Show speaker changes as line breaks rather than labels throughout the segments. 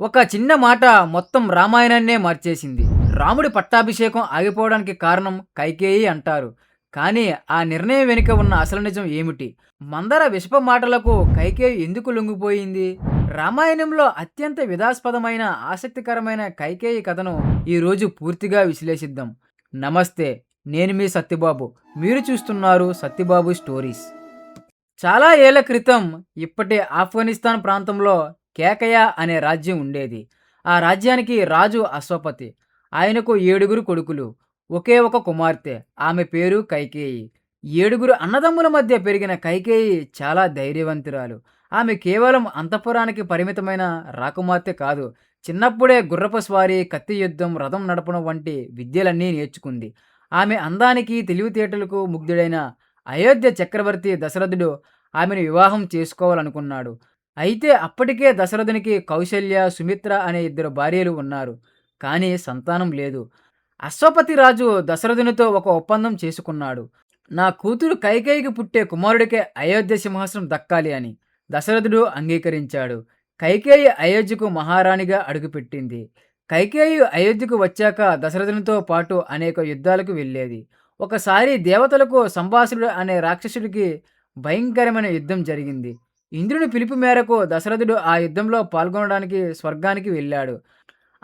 ఒక చిన్న మాట మొత్తం రామాయణాన్నే మార్చేసింది. రాముడి పట్టాభిషేకం ఆగిపోవడానికి కారణం కైకేయి అంటారు. కానీ ఆ నిర్ణయం వెనుక ఉన్న అసలు నిజం ఏమిటి? మందర విషప మాటలకు కైకేయి ఎందుకు లొంగిపోయింది? రామాయణంలో అత్యంత విధాస్పదమైన ఆసక్తికరమైన కైకేయి కథను ఈరోజు పూర్తిగా విశ్లేషిద్దాం. నమస్తే నేను మీ సత్యబాబు. మీరు చూస్తున్నారు సత్యబాబు స్టోరీస్. చాలా ఏళ్ళ క్రితం ఇప్పటి ఆఫ్ఘనిస్తాన్ ప్రాంతంలో కేకయ అనే రాజ్యం ఉండేది. ఆ రాజ్యానికి రాజు అశ్వపతి. ఆయనకు ఏడుగురు కొడుకులు. ఒకే ఒక కుమార్తె. ఆమె పేరు కైకేయి. ఏడుగురు అన్నదమ్ముల మధ్య పెరిగిన కైకేయి చాలా ధైర్యవంతురాలు. ఆమె కేవలం అంతఃపురానికి పరిమితమైన రాకుమార్తె కాదు. చిన్నప్పుడే గుర్రపు స్వారీ కత్తి యుద్ధం రథం నడపడం వంటి విద్యలన్నీ నేర్చుకుంది. ఆమె అందానికి తెలివితేటలకు ముగ్ధుడైన అయోధ్య చక్రవర్తి దశరథుడు ఆమెను వివాహం చేసుకోవాలనుకున్నాడు. అయితే అప్పటికే దశరథునికి కౌశల్య సుమిత్ర అనే ఇద్దరు భార్యలు ఉన్నారు. కానీ సంతానం లేదు. అశ్వపతి రాజు దశరథునితో ఒక ఒప్పందం చేసుకున్నాడు. నా కూతురు కైకేయికి పుట్టే కుమారుడికే అయోధ్య సింహాసనం దక్కాలి అని దశరథుడు అంగీకరించాడు. కైకేయి అయోధ్యకు మహారాణిగా అడుగుపెట్టింది. కైకేయి అయోధ్యకు వచ్చాక దశరథునితో పాటు అనేక యుద్ధాలకు వెళ్ళేది. ఒకసారి దేవతలకు సంభాసుడు అనే రాక్షసుడికి భయంకరమైన యుద్ధం జరిగింది. ఇంద్రుని పిలుపు మేరకు దశరథుడు ఆ యుద్ధంలో పాల్గొనడానికి స్వర్గానికి వెళ్ళాడు.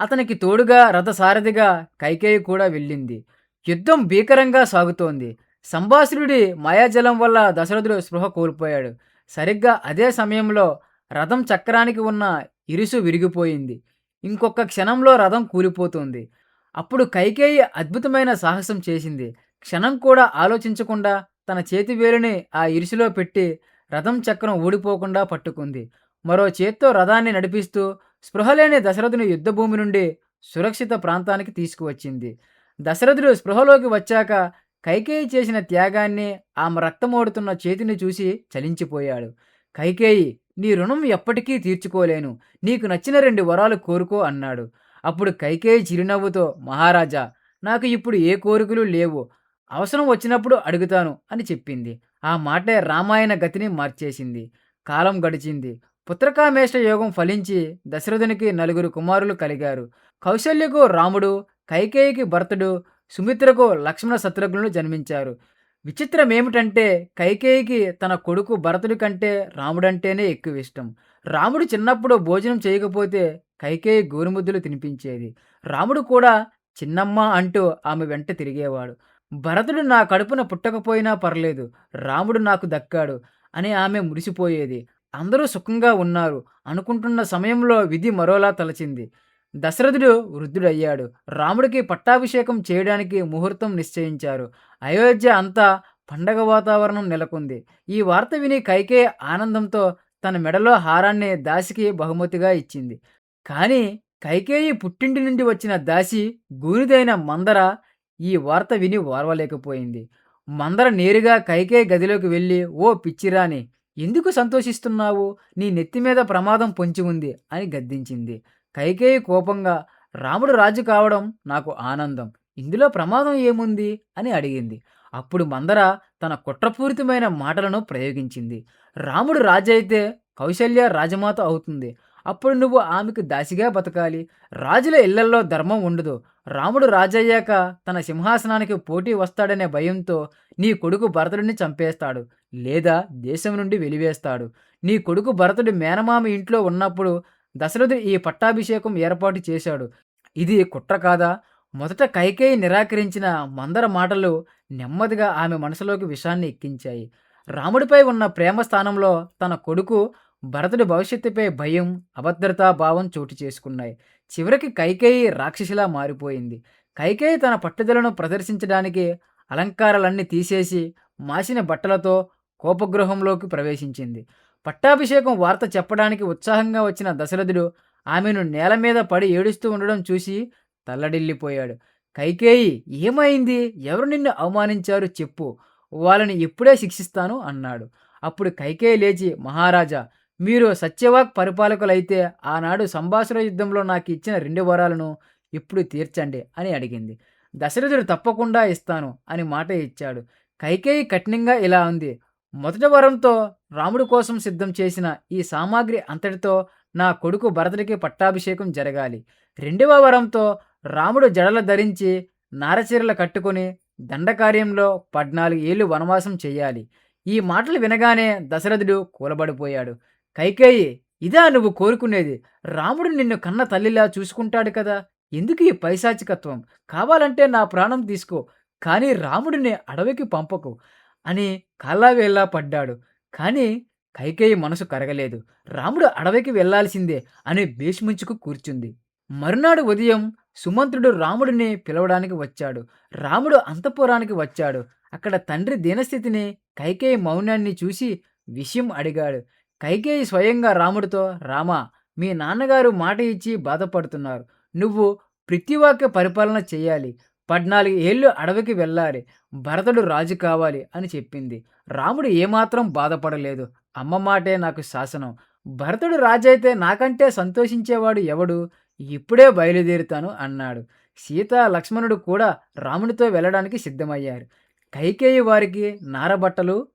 అతనికి తోడుగా రథసారథిగా కైకేయి కూడా వెళ్ళింది. యుద్ధం భీకరంగా సాగుతోంది. సంభాసురుడి మాయాజలం వల్ల దశరథుడు స్పృహ కోల్పోయాడు. సరిగ్గా అదే సమయంలో రథం చక్రానికి ఉన్న ఇరుసు విరిగిపోయింది. ఇంకొక క్షణంలో రథం కూలిపోతుంది. అప్పుడు కైకేయి అద్భుతమైన సాహసం చేసింది. క్షణం కూడా ఆలోచించకుండా తన చేతి వేలుని ఆ ఇరుసులో పెట్టి రథం చక్రం ఊడిపోకుండా పట్టుకుంది. మరో చేత్తో రథాన్ని నడిపిస్తూ స్పృహలేని దశరథుని యుద్ధభూమి నుండి సురక్షిత ప్రాంతానికి తీసుకువచ్చింది. దశరథుడు స్పృహలోకి వచ్చాక కైకేయి చేసిన త్యాగాన్ని ఆమె రక్తమోడుతున్న చేతిని చూసి చలించిపోయాడు. కైకేయి నీ రుణం ఎప్పటికీ తీర్చుకోలేను. నీకు నచ్చిన రెండు వరాలు కోరుకో అన్నాడు. అప్పుడు కైకేయి చిరునవ్వుతో మహారాజా నాకు ఇప్పుడు ఏ కోరికలు లేవు. అవసరం వచ్చినప్పుడు అడుగుతాను అని చెప్పింది. ఆ మాటే రామాయణ గతిని మార్చేసింది. కాలం గడిచింది. పుత్రకామేష్ట యోగం ఫలించి దశరథునికి నలుగురు కుమారులు కలిగారు. కౌశల్యకు రాముడు కైకేయికి భరతుడు సుమిత్రకు లక్ష్మణ శత్రుఘ్నులు జన్మించారు. విచిత్రం ఏమిటంటే కైకేయికి తన కొడుకు భరతుడి కంటే రాముడంటేనే ఎక్కువ ఇష్టం రాముడు చిన్నప్పుడు భోజనం చేయకపోతే కైకేయి గోరుముద్దులు తినిపించేది. రాముడు కూడా చిన్నమ్మ అంటూ ఆమె వెంట తిరిగేవాడు. భరతుడు నా కడుపున పుట్టకపోయినా పర్లేదు రాముడు నాకు దక్కాడు అని ఆమె మురిసిపోయేది. అందరూ సుఖంగా ఉన్నారు అనుకుంటున్న సమయంలో విధి మరోలా తలచింది. దశరథుడు వృద్ధుడయ్యాడు. రాముడికి పట్టాభిషేకం చేయడానికి ముహూర్తం నిశ్చయించారు. అయోధ్య అంతా పండగ వాతావరణం నెలకొంది. ఈ వార్త విని కైకే ఆనందంతో తన మెడలో హారాన్ని దాసికి బహుమతిగా ఇచ్చింది. కానీ కైకేయి పుట్టింటి నుండి వచ్చిన దాసి గూనిదైన మందర ఈ వార్త విని ఓర్వలేకపోయింది మందర నేరుగా కైకేయి గదిలోకి వెళ్ళి ఓ పిచ్చిరాని ఎందుకు సంతోషిస్తున్నావు? నీ నెత్తి మీద ప్రమాదం పొంచి ఉంది అని గద్దించింది. కైకేయి కోపంగా రాముడు రాజు కావడం నాకు ఆనందం. ఇందులో ప్రమాదం ఏముంది? అని అడిగింది. అప్పుడు మందర తన కుట్రపూరితమైన మాటలను ప్రయోగించింది. రాముడు రాజు అయితే కౌశల్య రాజమాత అవుతుంది. అప్పుడు నువ్వు ఆమెకు దాసిగా బతకాలి. రాజుల ఇళ్ళల్లో ధర్మం ఉండదు. రాముడు రాజయ్యాక తన సింహాసనానికి పోటీ వస్తాడనే భయంతో నీ కొడుకు భరతుడిని చంపేస్తాడు లేదా దేశం నుండి వెలివేస్తాడు. నీ కొడుకు భరతుడి మేనమామ ఇంట్లో ఉన్నప్పుడు దశరథుడు ఈ పట్టాభిషేకం ఏర్పాటు చేశాడు. ఇది కుట్ర కాదా? మొదట కైకేయి నిరాకరించిన మందర మాటలు నెమ్మదిగా ఆమె మనసులోకి విషాన్ని ఎక్కించాయి. రాముడిపై ఉన్న ప్రేమ స్థానంలో తన కొడుకు భరతుడి భవిష్యత్తుపై భయం అభద్రతా భావం చోటు చేసుకున్నాయి. చివరికి కైకేయి రాక్షసిలా మారిపోయింది. కైకేయి తన పట్టుదలను ప్రదర్శించడానికి అలంకారాలన్నీ తీసేసి మాసిన బట్టలతో కోపగృహంలోకి ప్రవేశించింది. పట్టాభిషేకం వార్త చెప్పడానికి ఉత్సాహంగా వచ్చిన దశరథుడు ఆమెను నేల మీద పడి ఏడుస్తూ ఉండడం చూసి తల్లడిల్లిపోయాడు. కైకేయి ఏమైంది? ఎవరు నిన్ను అవమానించారు చెప్పు. వాళ్ళని ఇప్పుడే శిక్షిస్తాను అన్నాడు. అప్పుడు కైకేయి లేచి మహారాజా మీరు సత్యవాక్ పరిపాలకులైతే ఆనాడు సంభాషణ యుద్ధంలో నాకు ఇచ్చిన రెండు వరాలను ఇప్పుడు తీర్చండి అని అడిగింది. దశరథుడు తప్పకుండా ఇస్తాను అని మాట ఇచ్చాడు. కైకేయి కఠినంగా ఇలా ఉంది మొదటి వరంతో రాముడి కోసం సిద్ధం చేసిన ఈ సామాగ్రి అంతటితో నా కొడుకు భరతుడికి పట్టాభిషేకం జరగాలి. రెండవ వరంతో రాముడు జడలు ధరించి నారచీరలు కట్టుకొని దండకార్యంలో పద్నాలుగు ఏళ్ళు వనవాసం చేయాలి. ఈ మాటలు వినగానే దశరథుడు కూలబడిపోయాడు. కైకేయి ఇదా నువ్వు కోరుకునేది. రాముడు నిన్ను కన్న తల్లిలా చూసుకుంటాడు కదా. ఎందుకు ఈ పైశాచికత్వం? కావాలంటే నా ప్రాణం తీసుకో. కానీ రాముడిని అడవికి పంపకు అని కాళ్ళావేళ్ళా పడ్డాడు. కానీ కైకేయి మనసు కరగలేదు. రాముడు అడవికి వెళ్ళాల్సిందే అని భీష్మించుకు కూర్చుంది. మరునాడు ఉదయం సుమంత్రుడు రాముడిని పిలవడానికి వచ్చాడు. రాముడు అంతఃపురానికి వచ్చాడు. అక్కడ తండ్రి దీనస్థితిని కైకేయి మౌనాన్ని చూసి విషయం అడిగాడు. కైకేయి స్వయంగా రాముడితో రామా మీ నాన్నగారు మాట ఇచ్చి బాధపడుతున్నారు. నువ్వు పృథ్వీవాక్య పరిపాలన చేయాలి. పద్నాలుగు ఏళ్ళు అడవికి వెళ్ళాలి. భరతుడు రాజు కావాలి అని చెప్పింది. రాముడు ఏమాత్రం బాధపడలేదు. అమ్మ మాటే నాకు శాసనం. భరతుడు రాజైతే నాకంటే సంతోషించేవాడు ఎవడు? ఇప్పుడే బయలుదేరుతాను అన్నాడు. సీత లక్ష్మణుడు కూడా రాముడితో వెళ్ళడానికి సిద్ధమయ్యారు. కైకేయి వారికి నారబట్టలు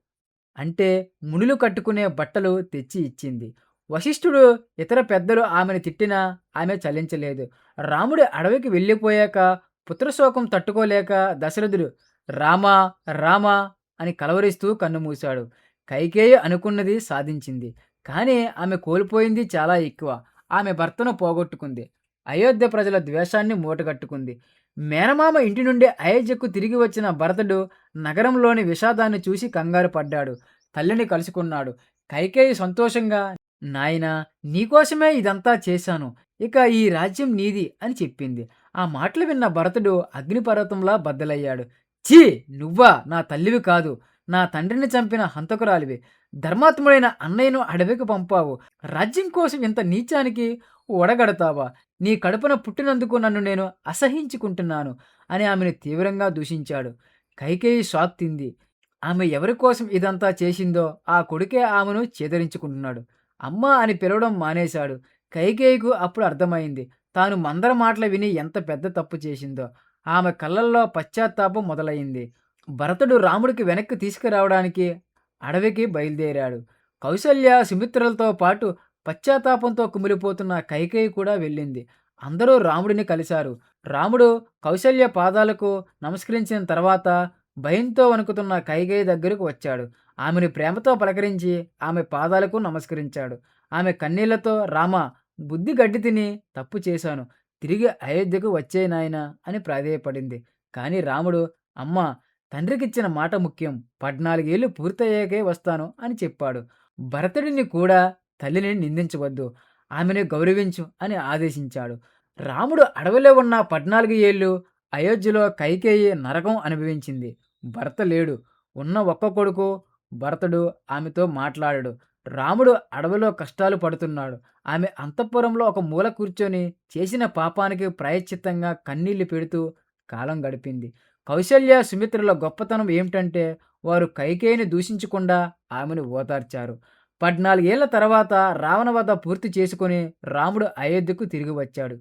అంటే మునులు కట్టుకునే బట్టలు తెచ్చి ఇచ్చింది. వశిష్ఠుడు ఇతర పెద్దలు ఆమెను తిట్టినా ఆమె చలించలేదు. రాముడు అడవికి వెళ్ళిపోయాక పుత్రశోకం తట్టుకోలేక దశరథుడు రామా రామా అని కలవరిస్తూ కన్నుమూశాడు కైకేయ అనుకున్నది సాధించింది. కానీ ఆమె కోల్పోయింది చాలా ఎక్కువ. ఆమె భర్తను పోగొట్టుకుంది. అయోధ్య ప్రజల ద్వేషాన్ని మూటగట్టుకుంది. మేనమామ ఇంటి నుండి అయోధ్యకు తిరిగి వచ్చిన భరతుడు నగరంలోని విషాదాన్ని చూసి కంగారు పడ్డాడు. తల్లిని కలుసుకున్నాడు. కైకేయి సంతోషంగా నాయనా నీకోసమే ఇదంతా చేశాను. ఇక ఈ రాజ్యం నీది అని చెప్పింది. ఆ మాటలు విన్న భరతుడు అగ్నిపర్వతంలా బద్దలయ్యాడు. ఛీ! నువ్వా? నా తల్లివి కాదు. నా తండ్రిని చంపిన హంతకురాలివి. ధర్మాత్ముడైన అన్నయ్యను అడవికి పంపావు. రాజ్యం కోసం ఇంత నీచానికి ఒడగడతావా? నీ కడుపున పుట్టినందుకు నన్ను నేను అసహించుకుంటున్నాను అని ఆమెను తీవ్రంగా దూషించాడు. కైకేయి షాక్ తింది. ఆమె ఎవరి కోసం ఇదంతా చేసిందో ఆ కొడుకే ఆమెను చేదరించుకుంటున్నాడు. అమ్మ అని పిలవడం మానేశాడు. కైకేయికు అప్పుడు అర్థమైంది. తాను మందర మాటలు విని ఎంత పెద్ద తప్పు చేసిందో. ఆమె కళ్ళల్లో పశ్చాత్తాపం మొదలైంది. భరతుడు రాముడికి వెనక్కి తీసుకురావడానికి అడవికి బయలుదేరాడు. కౌశల్య సుమిత్రలతో పాటు పశ్చాత్తాపంతో కుమిలిపోతున్న కైకేయి కూడా వెళ్ళింది. అందరూ రాముడిని కలిశారు. రాముడు కౌశల్య పాదాలకు నమస్కరించిన తర్వాత భయంతో వణుకుతున్న కైకేయి దగ్గరకు వచ్చాడు. ఆమెను ప్రేమతో పలకరించి ఆమె పాదాలకు నమస్కరించాడు. ఆమె కన్నీళ్ళతో రామ బుద్ధి గడ్డి తిని తప్పు చేశాను. తిరిగి అయోధ్యకు వచ్చే నాయనా అని ప్రాధేయపడింది. కానీ రాముడు అమ్మ తండ్రికిచ్చిన మాట ముఖ్యం. పద్నాలుగేళ్ళు పూర్తయ్యాకే వస్తాను అని చెప్పాడు. భరతుడిని కూడా తల్లిని నిందించవద్దు. ఆమెను గౌరవించు అని ఆదేశించాడు. రాముడు అడవిలో ఉన్న పద్నాలుగు ఏళ్ళు అయోధ్యలో కైకేయి నరకం అనుభవించింది. భర్త లేడు. ఉన్న ఒక్క కొడుకు భరతుడు ఆమెతో మాట్లాడాడు. రాముడు అడవిలో కష్టాలు పడుతున్నాడు. ఆమె అంతఃపురంలో ఒక మూల కూర్చొని చేసిన పాపానికి ప్రాయశ్చిత్తంగా కన్నీళ్ళు పెడుతూ కాలం గడిపింది. కౌశల్య సుమిత్రుల గొప్పతనం ఏమిటంటే వారు కైకేయిని దూషించకుండా ఆమెను ఓదార్చారు. పద్నాలుగేళ్ళ తర్వాత రావణ వద్ద పూర్తి చేసుకుని రాముడు అయోధ్యకు తిరిగి వచ్చాడు.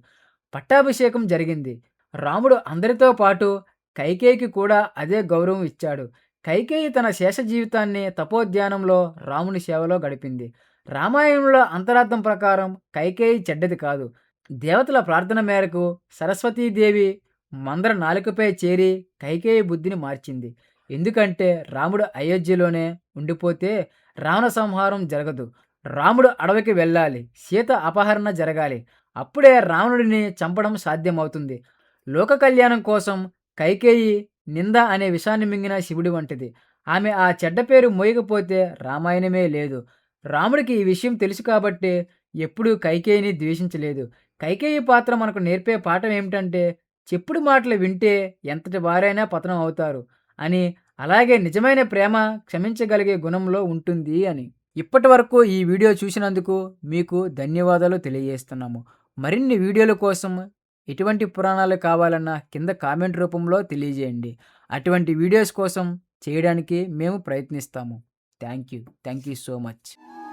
పట్టాభిషేకం జరిగింది. రాముడు అందరితో పాటు కైకేయికి కూడా అదే గౌరవం ఇచ్చాడు. కైకేయి తన శేష జీవితాన్ని తపోధ్యానంలో రాముని సేవలో గడిపింది. రామాయణంలో అంతరార్థం ప్రకారం కైకేయి చెడ్డది కాదు. దేవతల ప్రార్థన మేరకు సరస్వతీదేవి మందర నాలుకపై చేరి కైకేయి బుద్ధిని మార్చింది. ఎందుకంటే రాముడు అయోధ్యలోనే ఉండిపోతే రావణ సంహారం జరగదు. రాముడు అడవికి వెళ్ళాలి. సీత అపహరణ జరగాలి. అప్పుడే రావణుడిని చంపడం సాధ్యమవుతుంది. లోక కళ్యాణం కోసం కైకేయి నింద అనే విషాన్ని మింగిన శివుడి వంటిది. ఆమె ఆ చెడ్డ పేరు మోయకపోతే రామాయణమే లేదు. రాముడికి ఈ విషయం తెలుసు కాబట్టి ఎప్పుడూ కైకేయిని ద్వేషించలేదు. కైకేయి పాత్ర మనకు నేర్పే పాఠం ఏమిటంటే చెప్పుడు మాటలు వింటే ఎంతటి వారైనా పతనం అవుతారు అని అలాగే నిజమైన ప్రేమ క్షమించగలిగే గుణంలో ఉంటుంది అని. ఇప్పటి వరకు ఈ వీడియో చూసినందుకు మీకు ధన్యవాదాలు తెలియజేస్తున్నాము. మరిన్ని వీడియోల కోసం ఎటువంటి పురాణాలు కావాలన్నా కింద కామెంట్ రూపంలో తెలియజేయండి. అటువంటి వీడియోస్ కోసం చేయడానికి మేము ప్రయత్నిస్తాము. Thank you. Thank you so much.